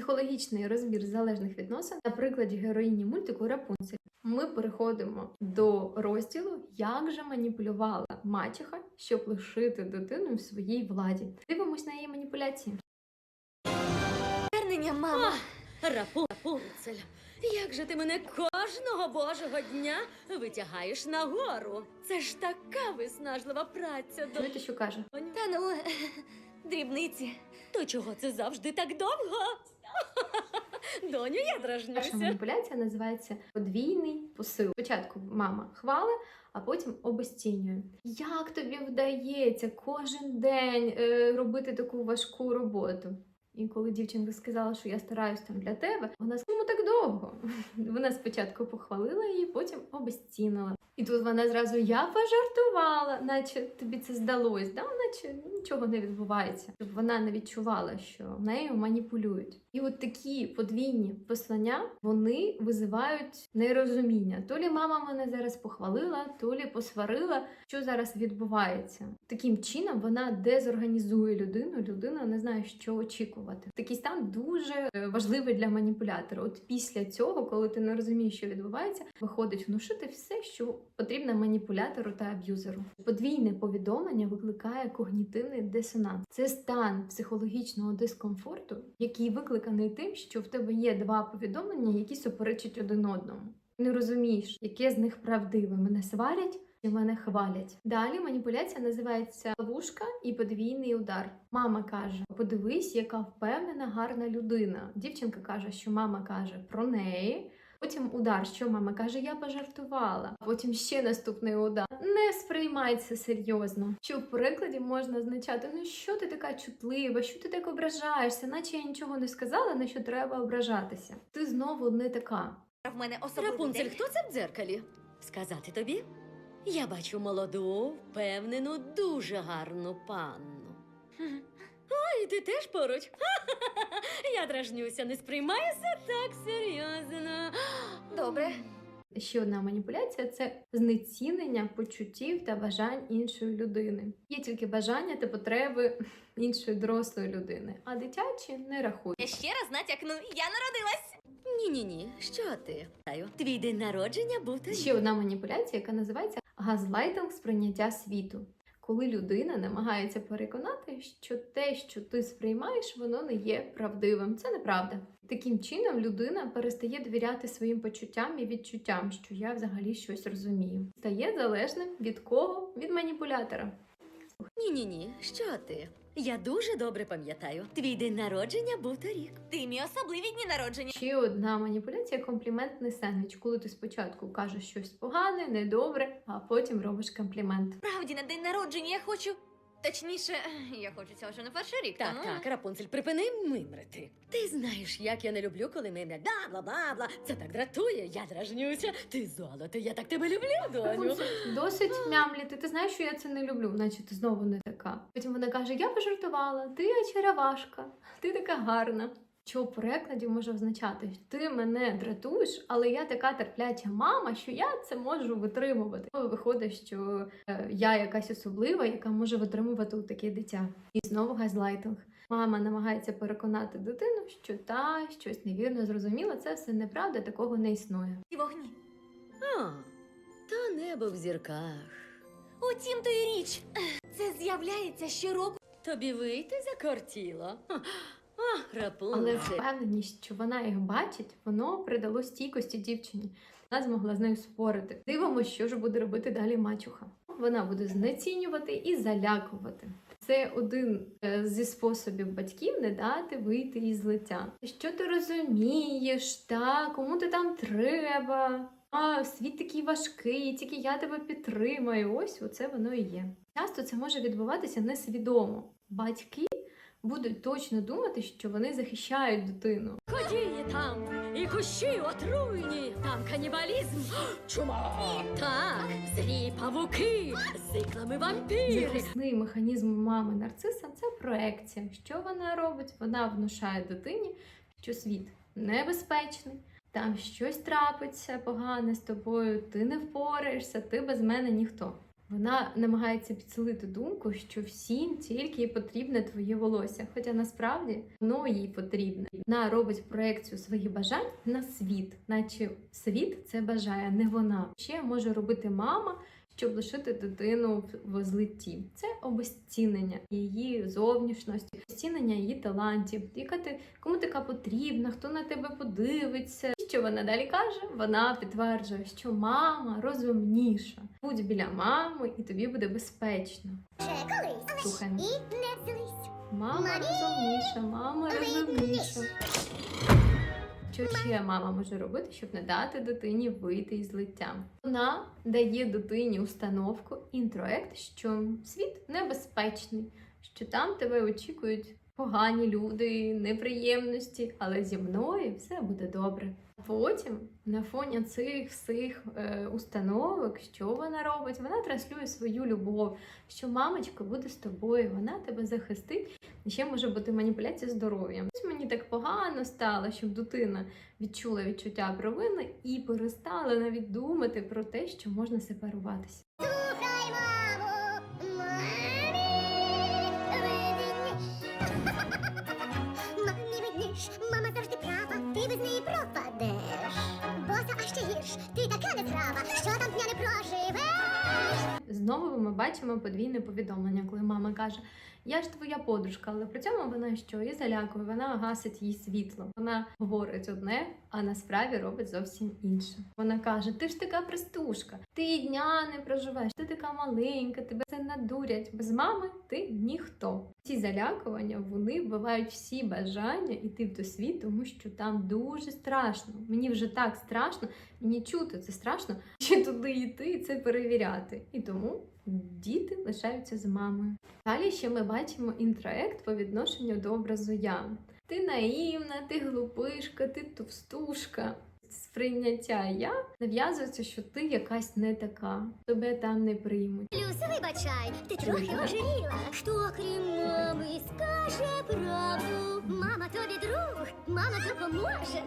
Психологічний розбір залежних відносин на прикладі героїні мультику Рапунцель. Ми переходимо до розділу, як же маніпулювала мачеха, щоб лишити дитину в своїй владі. Дивимось на її маніпуляції. Повернення, мама. Рапунцель, як же ти мене кожного божого дня витягаєш нагору? Це ж така виснажлива праця, Чуєте, що каже? Та ну, дрібниці. То чого це завжди так довго? Доню, я дражнюся. Наша маніпуляція називається подвійний посил. Спочатку мама хвали, а потім обесцінює. Як тобі вдається кожен день е, робити таку важку роботу? І коли дівчинка сказала, що я стараюсь там для тебе, вона сказала, «Чому так довго. Вона спочатку похвалила її, потім обесцінила. І тут вона зразу я пожартувала, наче тобі це здалось, да? наче нічого не відбувається. Щоб вона не відчувала, що нею маніпулюють. І от такі подвійні послання вони визивають нерозуміння. То лі мама мене зараз похвалила, то лі посварила, що зараз відбувається. Таким чином вона дезорганізує людину. Людина не знає, що очікувати. Такий стан дуже е, важливий для маніпулятора. От після цього, коли ти не розумієш, що відбувається, виходить внушити все, що потрібно маніпулятору та аб'юзеру. Подвійне повідомлення викликає когнітивний дисонанс. Це стан психологічного дискомфорту, який викликаний тим, що в тебе є два повідомлення, які суперечать один одному. Не розумієш, яке з них правдиве. Мене сварять. Чи мене хвалять. Далі маніпуляція називається ловушка і подвійний удар. Мама каже: подивись, яка впевнена, гарна людина. Дівчинка каже, що мама каже про неї. Потім удар, що мама каже, я пожартувала. Потім ще наступний удар. Не сприймай це серйозно. Що в перекладі можна означати, ну що ти така чутлива, що ти так ображаєшся, наче я нічого не сказала, на що треба ображатися. Ти знову не така. В мене особливий Рапунцель, день. хто це в дзеркалі? Сказати тобі? Я бачу молоду, впевнену, дуже гарну панну. Ой, ти теж поруч. Я дражнюся, не сприймаюся так серйозно. Добре. Ще одна маніпуляція це знецінення почуттів та бажань іншої людини. Є тільки бажання та потреби іншої дорослої людини, а дитячі не рахують. Я ще раз натякну, я народилась. Ні-ні-ні, що ти? Твій день народження був тоді. Ще одна маніпуляція, яка називається газлайтинг сприйняття світу. Коли людина намагається переконати, що те, що ти сприймаєш, воно не є правдивим. Це неправда. Таким чином людина перестає довіряти своїм почуттям і відчуттям, що я взагалі щось розумію. Стає залежним від кого? Від маніпулятора. Ні-ні-ні, що ти? Я дуже добре пам'ятаю. Твій день народження був торік. Ти мій особливі дні народження. Ще одна маніпуляція компліментний сендвіч, коли ти спочатку кажеш щось погане, недобре, а потім робиш комплімент. Справді на день народження я хочу. Точніше, я хочу цього вже не перший рік. Так, тому... так, Рапунцель, припини мимрити. Ти знаєш, як я не люблю, коли мимрять бла бла бла бла. Це так дратує, я дражнюся. Ти золото, я так тебе люблю, доню. Досить мямліти. Ти знаєш, що я це не люблю, наче ти знову не така. Потім вона каже: Я пожартувала, ти очаровашка, ти така гарна. Що в перекладі може означати, ти мене дратуєш, але я така терпляча мама, що я це можу витримувати. Виходить, що е, я якась особлива, яка може витримувати у таке дитя. І знову газлайтинг. Мама намагається переконати дитину, що та щось невірно зрозуміла. Це все неправда, такого не існує. І вогні. А, то небо в зірках. Утім, то і річ. Це з'являється щороку. Тобі вийти закортіло. Але впевненість, що вона їх бачить, воно придало стійкості дівчині. Вона змогла з нею спорити. Дивимося, що ж буде робити далі мачуха. Вона буде знецінювати і залякувати. Це один е, зі способів батьків не дати вийти із лиця. Що ти розумієш, та кому ти там треба? А світ такий важкий, тільки я тебе підтримаю. Ось оце воно і є. Часто це може відбуватися несвідомо. Батьки будуть точно думати, що вони захищають дитину. Ходіє там, і кущі отруйні, там канібалізм, чума. Так, злі павуки, з іклами вампіри. Захисний механізм мами нарциса це проекція. Що вона робить? Вона внушає дитині, що світ небезпечний, там щось трапиться погане з тобою, ти не впораєшся, ти без мене ніхто. Вона намагається підсилити думку, що всім тільки потрібне твоє волосся. Хоча насправді воно їй потрібне. Вона робить проекцію своїх бажань на світ, наче світ це бажає, не вона. Ще може робити мама, щоб лишити дитину в- злитті. Це обезцінення її зовнішності, обезцінення її талантів, яка ти кому така потрібна, хто на тебе подивиться. І що вона далі каже? Вона підтверджує, що мама розумніша. Будь біля мами, і тобі буде безпечно. Колись. І не злись. Мама розумніша, мама розумніша. Що ще мама може робити, щоб не дати дитині вийти із злиття? Вона дає дитині установку інтроект, що світ небезпечний, що там тебе очікують погані люди, неприємності, але зі мною все буде добре. Потім на фоні цих всіх е, установок, що вона робить? Вона транслює свою любов, що мамочка буде з тобою, вона тебе захистить. Ще може бути маніпуляція здоров'ям. Мені так погано стало, щоб дитина відчула відчуття провини і перестала навіть думати про те, що можна сепаруватися. Слухай, мамо. Мамі. Мама завжди права. Ти без неї пропадеш. Боса, а ще гірш. Ти така незграва, що там дня не проживеш. Знову ми бачимо подвійне повідомлення, коли мама каже: Я ж твоя подружка, але при цьому вона що і залякує, вона гасить їй світло. Вона говорить одне, а насправді робить зовсім інше. Вона каже: Ти ж така пристушка, ти дня не проживеш, ти така маленька, тебе це надурять. Без мами ти ніхто. Ці залякування вони вбивають всі бажання йти в той світ, тому що там дуже страшно. Мені вже так страшно, мені чути це страшно, чи туди йти і це перевіряти. І тому діти лишаються з мамою. Далі ще ми бачимо інтроект по відношенню до образу я. Ти наївна, ти глупишка, ти товстушка. Сприйняття я нав'язується, що ти якась не така, тебе там не приймуть. Люся, вибачай, ти трохи ожиріла. Хто крім мами скаже правду? Мама тобі друг, мама допоможе.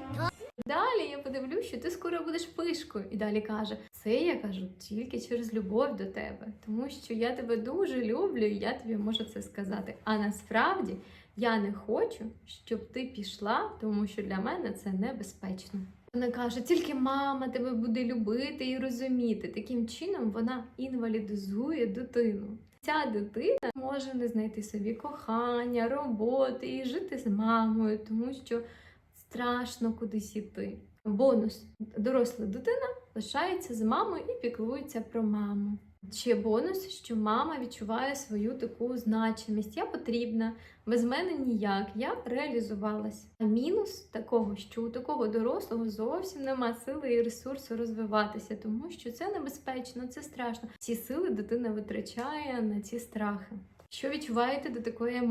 Далі я подивлюсь, що ти скоро будеш пишкою. І далі каже: це я кажу тільки через любов до тебе, тому що я тебе дуже люблю, і я тобі можу це сказати. А насправді я не хочу, щоб ти пішла, тому що для мене це небезпечно. Вона каже, тільки мама тебе буде любити і розуміти. Таким чином вона інвалідизує дитину. Ця дитина може не знайти собі кохання, роботи і жити з мамою, тому що страшно кудись іти. Бонус: доросла дитина лишається з мамою і піклується про маму. Ще бонус, що мама відчуває свою таку значимість. Я потрібна, без мене ніяк, я реалізувалась. А мінус такого, що у такого дорослого зовсім нема сили і ресурсу розвиватися, тому що це небезпечно, це страшно. Ці сили дитина витрачає на ці страхи. Що відчуваєте до такої мами?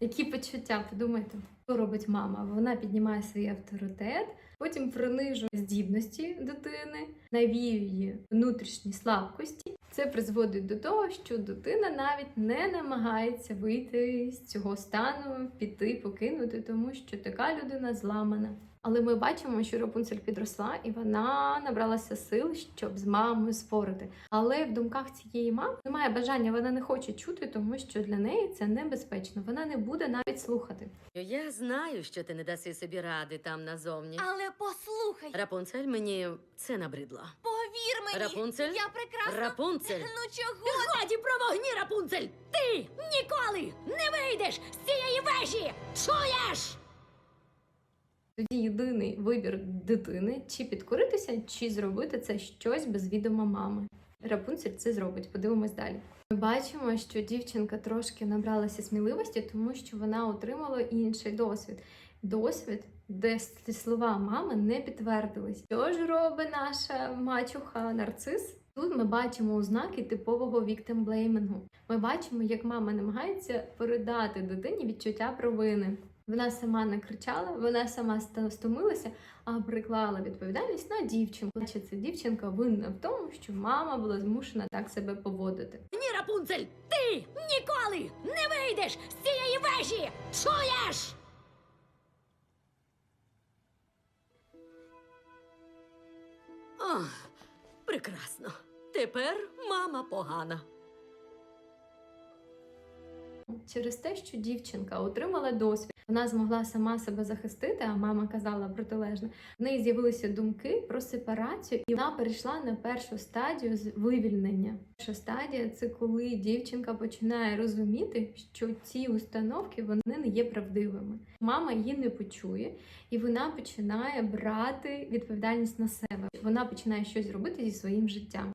Які почуття? Подумайте, що робить мама? Вона піднімає свій авторитет, потім принижує здібності дитини, навіює внутрішні слабкості. Це призводить до того, що дитина навіть не намагається вийти з цього стану, піти, покинути, тому що така людина зламана. Але ми бачимо, що Рапунцель підросла і вона набралася сил, щоб з мамою спорити. Але в думках цієї мами немає бажання, вона не хоче чути, тому що для неї це небезпечно. Вона не буде навіть слухати. Я знаю, що ти не даси собі ради там назовні. Але послухай, Рапунцель, мені це набридло. повір мені, Рапунцель? я прекрасно. Рапунцель! Ну чого? Годі про вогні, Рапунцель! Ти ніколи не вийдеш з цієї вежі! Чуєш? Тоді єдиний вибір дитини чи підкоритися, чи зробити це щось без відома мами. Рапунцель це зробить. Подивимось далі. Ми бачимо, що дівчинка трошки набралася сміливості, тому що вона отримала інший досвід. Досвід, де слова мами не підтвердились. Що ж робить наша мачуха нарцис? Тут ми бачимо ознаки типового віктимблеймингу. Ми бачимо, як мама намагається передати дитині відчуття провини. Вона сама не кричала, вона сама стомилася, а приклала відповідальність на дівчинку. Чи ця дівчинка винна в тому, що мама була змушена так себе поводити. Ні, Рапунцель! Ти ніколи не вийдеш з цієї вежі! Чуєш? О, прекрасно. Тепер мама погана. Через те, що дівчинка отримала досвід, вона змогла сама себе захистити, а мама казала протилежне. В неї з'явилися думки про сепарацію, і вона перейшла на першу стадію з вивільнення. Перша стадія це коли дівчинка починає розуміти, що ці установки вони не є правдивими. Мама її не почує, і вона починає брати відповідальність на себе. Вона починає щось робити зі своїм життям.